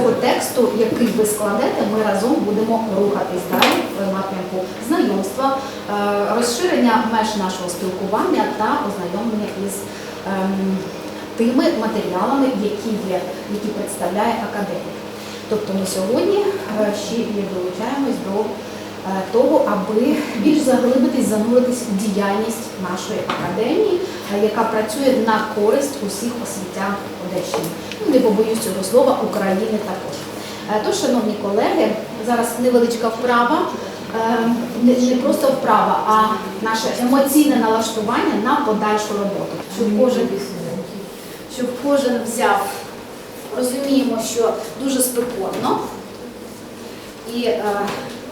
тексту, який ви складете, ми разом будемо рухатись далі в напрямку знайомства, е, розширення меж нашого спілкування та ознайомлення із ем, тими матеріалами, які є, які представляє академія. Тобто ми сьогодні е, ще і долучаємось до е, того, аби більш заглибитись, зануритись в діяльність нашої академії, яка працює на користь усіх освітян Одещини. Ну, не побоюсь цього слова України також. Е, Тож, шановні колеги, зараз невеличка вправа, е, не просто вправа, а наше емоційне налаштування на подальшу роботу. Щоб кожен, щоб кожен взяв, розуміємо, що дуже спекотно і е,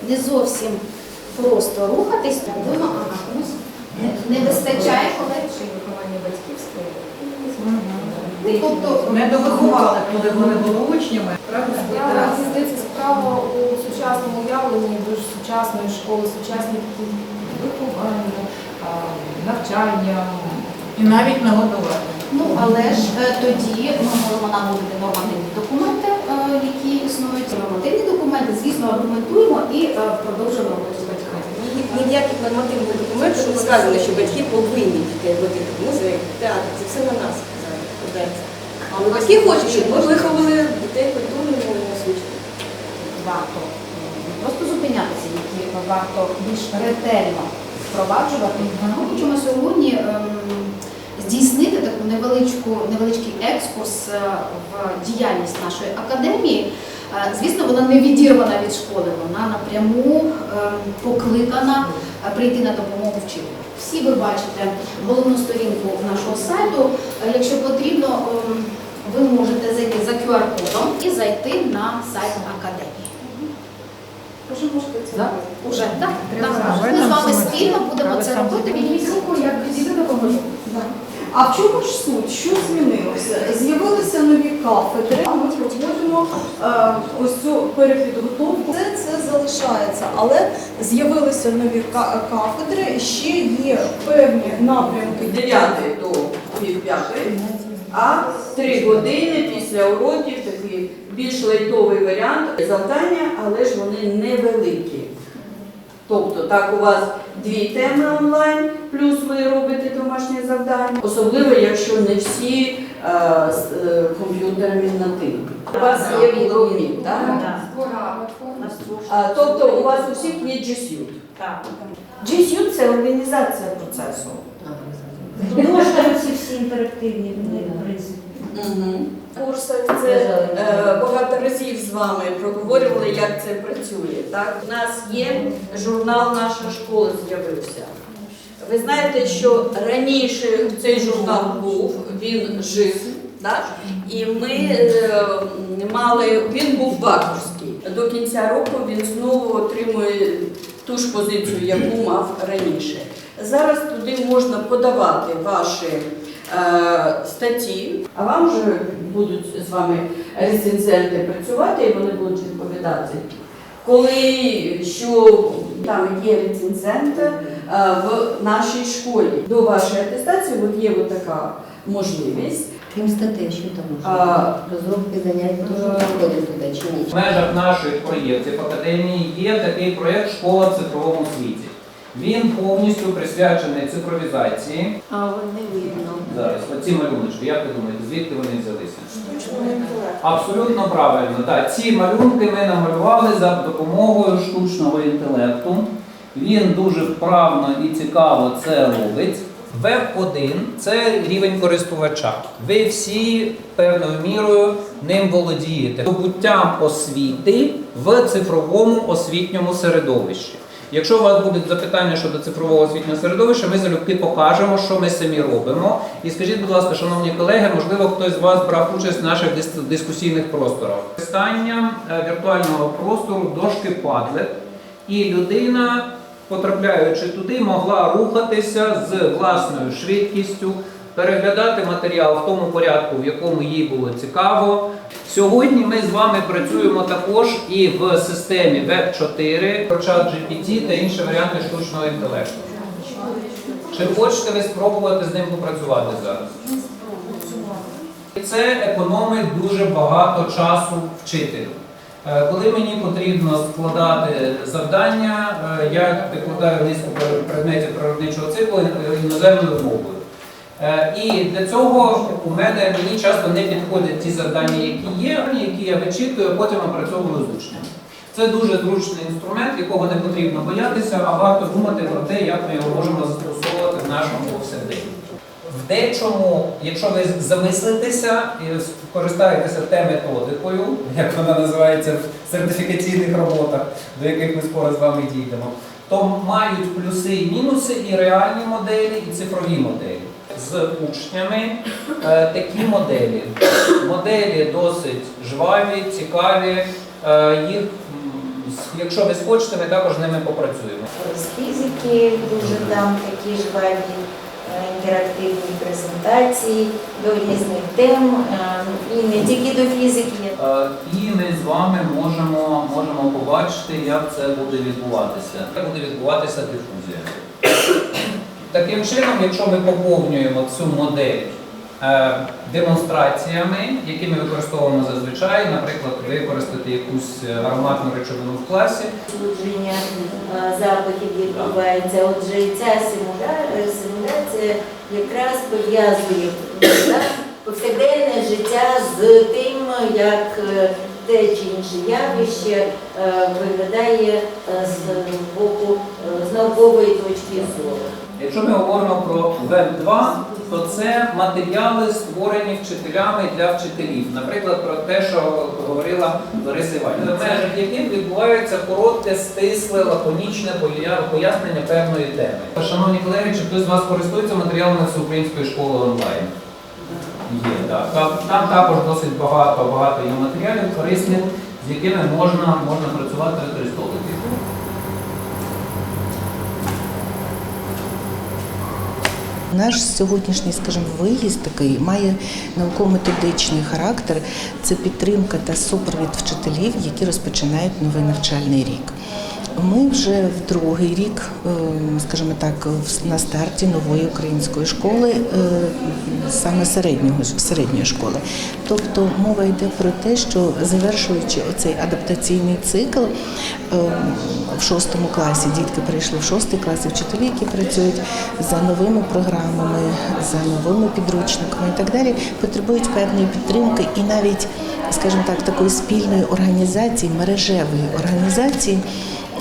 не зовсім просто рухатись, не, вистачає колег. виховання батьківське. Ну, Тобто Не довиховали, коли вони були учнями. Правда? Справа, здається, справа у сучасному уявленні дуже сучасної школи, сучасні виховання, навчання. І навіть нагодувати. Ну, але ж е, тоді ми можемо наводити нормативні документи, е, які існують. Нормативні документи, звісно, аргументуємо і е, продовжуємо роботу з батьками. Ніяких нормативних документів, щоб сказано, що батьки повинні дітей водити в музей, театр. Це все на складається. Але батьки хочуть, щоб ми виховали дітей культурному освіченню. Варто не просто зупинятися, які варто більш ретельно впроваджувати. Ми хочемо сьогодні ем, здійснити таку невеличку, невеличкий екскурс е, в діяльність нашої академії. Е, Звісно, вона не відірвана від школи, вона напряму ем, покликана е, прийти на допомогу вчителю. Всі ви бачите головну сторінку нашого сайту. Якщо потрібно, ем, ви можете зайти за QR-кодом і зайти на сайт академії. Вже можете це Да? робити. Уже так. Так. Ми з вами спільно будемо це робити. Підніміть руку, як підійде допоможу. А в чому ж суть? Що змінилося? З'явилися нові кафедри, а ми проводимо е, ось цю перепідготовку. Все це залишається, але з'явилися нові кафедри, ще є певні напрямки. 9 до пів п'ятої, а 3 години після уроків такий більш лайтовий варіант завдання, але ж вони невеликі. Тобто, так у вас дві теми онлайн, плюс ви робите домашнє завдання, особливо якщо не всі е, з е, комп'ютерами на тим. У вас є Google так? А, тобто у вас у всіх є G Suite. Так. G Suite – це організація процесу. Можна ці всі інтерактивні в принципі. Курси це е, багато разів з вами проговорювали, як це працює. Так, у нас є журнал наша школа з'явився. Ви знаєте, що раніше цей журнал був, він жив, так? і ми е, мали, він був бакурський. До кінця року він знову отримує ту ж позицію, яку мав раніше. Зараз туди можна подавати ваші е, статті, а вам вже будуть з вами рецензенти працювати і вони будуть відповідати. Коли що там є рецензент е, в нашій школі. До вашої атестації от є от така можливість. Крім статей, що там А. Розробки занять теж проходить туди чи ні? В межах наших проєктів академії є такий проєкт Школа в цифровому світі. Він повністю присвячений цифровізації. А не видно. Зараз оці малюночки, як ви думаєте, звідки вони взялися? Абсолютно правильно. Так, ці малюнки ми намалювали за допомогою штучного інтелекту. Він дуже вправно і цікаво це робить. Веб 1 це рівень користувача. Ви всі певною мірою ним володієте здобуттям освіти в цифровому освітньому середовищі. Якщо у вас будуть запитання щодо цифрового освітнього середовища, ми залюбки покажемо, що ми самі робимо. І скажіть, будь ласка, шановні колеги, можливо, хтось з вас брав участь в наших дискусійних просторах. Використання е, віртуального простору дошки Padlet, і людина, потрапляючи туди, могла рухатися з власною швидкістю, переглядати матеріал в тому порядку, в якому їй було цікаво. Сьогодні ми з вами працюємо також і в системі Web 4, чат GPT та інші варіанти штучного інтелекту. Чи хочете ви спробувати з ним попрацювати зараз? І Це економить дуже багато часу вчителю. Е, Коли мені потрібно складати завдання, е, я викладаю низку предметів природничого циклу е, іноземною мовою. І для цього у мене мені часто не підходять ті завдання, які є, які я вичитую, а потім опрацьовую з учнями. Це дуже зручний інструмент, якого не потрібно боятися, а варто думати про те, як ми його можемо застосовувати в нашому повсякденні. В дечому, якщо ви замислитеся і скористаєтеся те методикою, як вона називається в сертифікаційних роботах, до яких ми скоро з вами дійдемо, то мають плюси і мінуси і реальні моделі, і цифрові моделі. З учнями е, такі моделі. Моделі досить жваві, цікаві. Е, їх, якщо ви схочете, ми також ними попрацюємо. З фізики дуже там такі жваві інтерактивні презентації до різних тем, е, і не тільки до фізики. Е, І ми з вами можемо, можемо побачити, як це буде відбуватися. Як буде відбуватися дифузія. Таким чином, якщо ми поповнюємо цю модель е, демонстраціями, які ми використовуємо зазвичай, наприклад, використати якусь е, ароматну речовину в класі, Судження е, запахів відбувається. Отже, ця симуля- е, симуляція якраз пов'язує повсякденне життя з тим, як е, те чи інше явище е, виглядає е, з боку з наукової точки зору. Якщо ми говоримо про ВЕБ-2, то це матеріали, створені вчителями для вчителів. Наприклад, про те, що говорила Лариса Іванівна, межах яких відбувається коротке, стисле, лаконічне пояснення певної теми. Шановні колеги, чи хтось з вас користується матеріалами всеукраїнської школи онлайн? Є, так. Там, там також досить багато, багато є матеріалів корисних, з якими можна, можна працювати використовувати. Наш сьогоднішній, скажімо, виїзд такий має науково-методичний характер. Це підтримка та супровід вчителів, які розпочинають новий навчальний рік. Ми вже в другий рік, е, скажімо так, на старті нової української школи, е, саме середнього середньої школи. Тобто мова йде про те, що завершуючи оцей адаптаційний цикл е, в шостому класі, дітки прийшли в шостий клас, вчителі, які працюють за новими програмами, за новими підручниками і так далі, потребують певної підтримки і навіть, скажімо так, такої спільної організації, мережевої організації.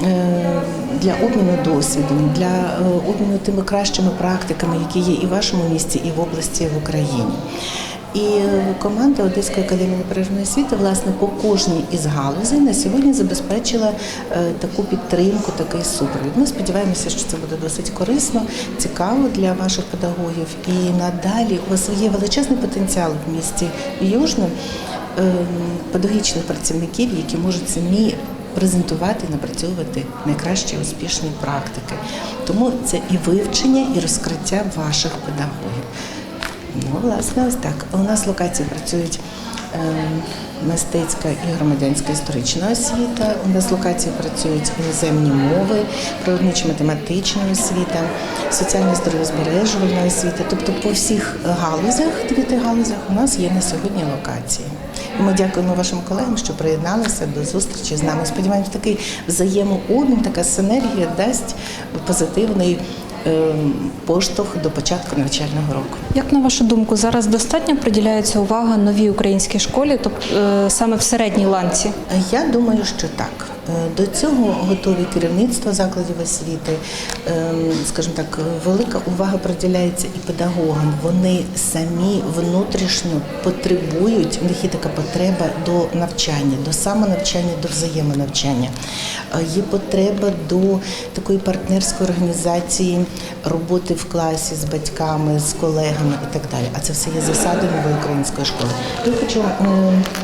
Е, Для обміну досвідом, для е, обміну тими кращими практиками, які є і в вашому місті, і в області, і в Україні. І е, команда Одеської академії непрервної освіти, власне, по кожній із галузей на сьогодні забезпечила таку підтримку, такий супровід. Ми сподіваємося, що це буде досить корисно, цікаво для ваших педагогів. І надалі у вас є величезний потенціал в місті Южне е, педагогічних працівників, які можуть самі презентувати, напрацьовувати найкращі успішні практики. Тому це і вивчення, і розкриття ваших педагогів. Ну, власне, ось так. У нас локації працюють е, мистецька і громадянська історична освіта. У нас локації працюють іноземні мови, природничо-математична освіта, соціальне здоров'язбережувальна освіта. Тобто по всіх галузях, дев'яти галузях у нас є на сьогодні локації. Ми дякуємо вашим колегам, що приєдналися до зустрічі з нами. Сподіваємось, такий взаємообмін, така синергія дасть позитивний ем, поштовх до початку навчального року. Як на вашу думку, зараз достатньо приділяється увага новій українській школі, тобто саме в середній ланці? Я думаю, що так. Е, До цього готові керівництво закладів освіти. Ем, Скажімо так, велика увага приділяється і педагогам. Вони самі внутрішньо потребують, у них є така потреба до навчання, до самонавчання, до взаємонавчання. Е, Є потреба до такої партнерської організації роботи в класі з батьками, з колегами і так далі. А це все є засади нової української школи. Я хочу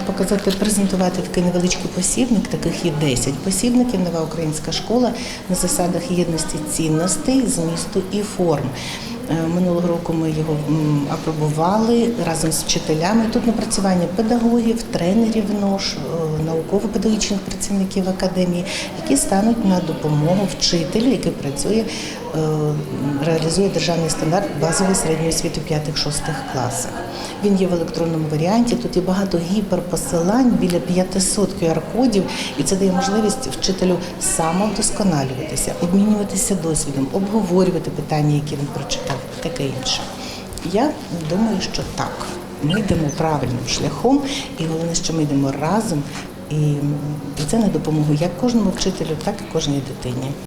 показати, презентувати такий невеличкий посібник, таких є 10 посібників. Нова українська школа на засадах єдності цінностей, змісту і форм. Е, Минулого року ми його апробували разом з вчителями. Тут напрацювання педагогів, тренерів НОШ, е, науково-педагогічних працівників академії, які стануть на допомогу вчителю, який працює, е, реалізує державний стандарт базової середньої освіти в 5-6 класах. Він є в електронному варіанті. Тут є багато гіперпосилань, біля 500 QR-кодів, і це дає можливість вчителю самовдосконалюватися, обмінюватися досвідом, обговорювати питання, які він прочитав, таке інше. Я думаю, що так. Ми йдемо правильним шляхом, і головне, що ми йдемо разом. І це на допомогу як кожному вчителю, так і кожній дитині.